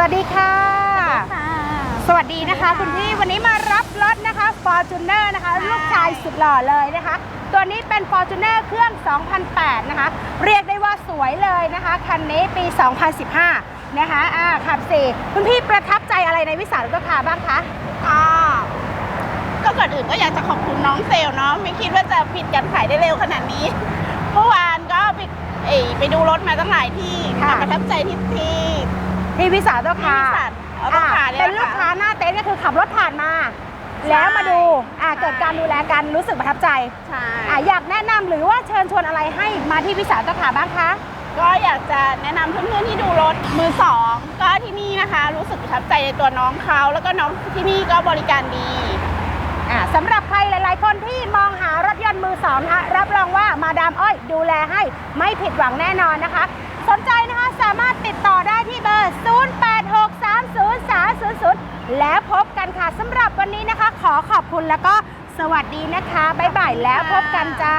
สวัสดีค่ะ สวัสดีนะคะ คุณพี่วันนี้มารับรถนะคะ Fortuner นะคะใช่ลูกชายสุดหล่อเลยนะคะ ตัวนี้เป็น Fortuner เครื่อง 2008 นะคะ เรียกได้ว่าสวยเลยนะคะ คันนี้ปี 2015 นะคะอ่าขับสี่คุณพี่ประทับใจอะไรในวิสาหกิจคาร์บ้างคะก็ก็ก่อนอื่นก็อยากจะขอบคุณน้องเซลล์เนาะไม่คิดว่าจะปิดการขายได้เร็วขนาดนี้เมื่อวานก็ไปเอยไปดูรถมาตั้งหลายที่ค่ะประทับใจที่ที่ ที่วิสาหกิจที่คาวิร์สัทเอาต้องขาอ่าเนี่ยเป็นลูกค้าหน้าเต็นท์ก็คือขับรถผ่านมา แล้วมาดูอ่าใช่เกิดการดูแลกันรู้สึกประทับใจใช่ อ่าอยากแนะนำหรือว่าเชิญชวนอะไรให้มาที่วิสาหกิจคาร์บ้างคะ ก็อยากจะแนะนำเพื่อนๆที่ดูรถมือสองก็ที่นี่นะคะ รู้สึกประทับใจในตัวน้องเขาแล้วก็น้องที่นี่ก็บริการดี อ่าสำหรับใครหลาย ๆ คนที่มองหารถยนต์มือสองนะคะรับรองว่ามาดามอ้อยดูแลให้ไม่ผิดหวังแน่นอนนะคะ สนใจนะคะสามารถติดต่อได้ที่เบอร์ 08630300 แล้วพบกันค่ะสำหรับวันนี้นะคะ ขอขอบคุณแล้วก็สวัสดีนะคะ บ๊ายบายแล้วพบกันจ้า